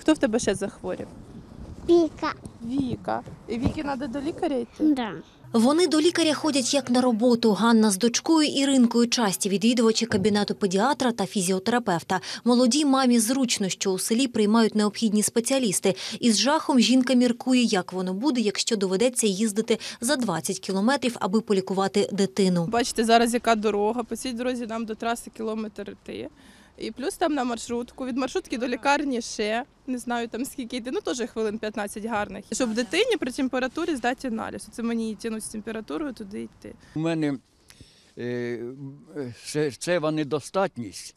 Хто в тебе ще захворів? Віка. Віка. І Віки треба до лікаря йти? Да. Вони до лікаря ходять як на роботу. Ганна з дочкою Іринкою часті відвідувачі кабінету педіатра та фізіотерапевта. Молодій мамі зручно, що у селі приймають необхідні спеціалісти. Із жахом жінка міркує, як воно буде, якщо доведеться їздити за 20 кілометрів, аби полікувати дитину. Бачите, зараз яка дорога. По цій дорозі нам до траси кілометр йти. І плюс там на маршрутку. Від маршрутки до лікарні ще не знаю там скільки йде, Ну теж хвилин 15 гарних. Щоб дитині при температурі здати аналіз. Це мені тянуть з температурою туди йти. У мене е, серцева недостатність,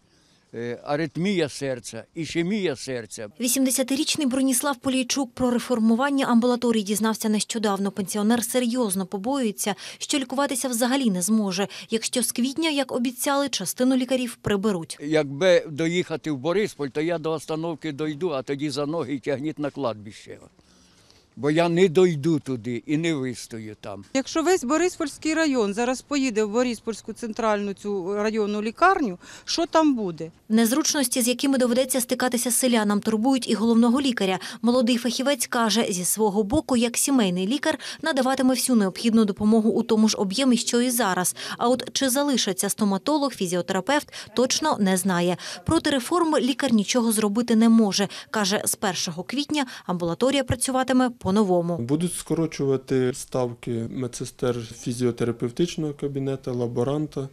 аритмія серця, ішемія серця. 80-річний Броніслав Полійчук про реформування амбулаторій дізнався нещодавно. Пенсіонер серйозно побоюється, що лікуватися взагалі не зможе, якщо з квітня, як обіцяли, частину лікарів приберуть. Якби доїхати в Борисполь, то я до остановки дойду, а тоді за ноги тягніть на кладбище. Бо я не дойду туди і не вистою там. Якщо весь Бориспольський район зараз поїде в Бориспольську центральну цю районну лікарню, що там буде? Незручності, з якими доведеться стикатися селянам, турбують і головного лікаря. Молодий фахівець каже, зі свого боку, як сімейний лікар, надаватиме всю необхідну допомогу у тому ж об'ємі, що і зараз. А от чи залишиться стоматолог, фізіотерапевт, точно не знає. Проти реформи лікар нічого зробити не може. Каже, з 1 квітня амбулаторія працюватиме по-новому. Будуть скорочувати ставки медсестер фізіотерапевтичного кабінету, лаборанта,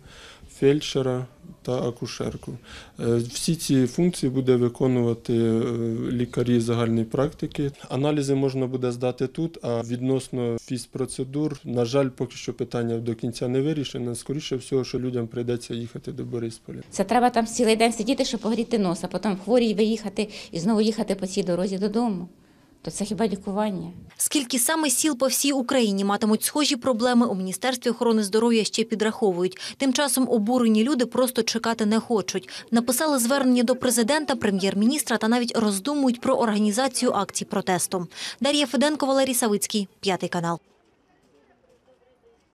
фельдшера та акушерку. Е, Всі ці функції буде виконувати е, лікарі загальної практики. Аналізи можна буде здати тут, а відносно фізпроцедур, на жаль, поки що питання до кінця не вирішено. Скоріше всього, що людям прийдеться їхати до Борисполя. Це треба там цілий день сидіти, щоб погріти носа, потім хворій виїхати і знову їхати по цій дорозі додому. То це хіба лікування? Скільки саме сіл по всій Україні матимуть схожі проблеми у Міністерстві охорони здоров'я ще підраховують. Тим часом обурені люди просто чекати не хочуть. Написали звернення до президента, прем'єр-міністра та навіть роздумують про організацію акцій протесту. Дар'я Феденко, Валерій Савицький, п'ятий канал.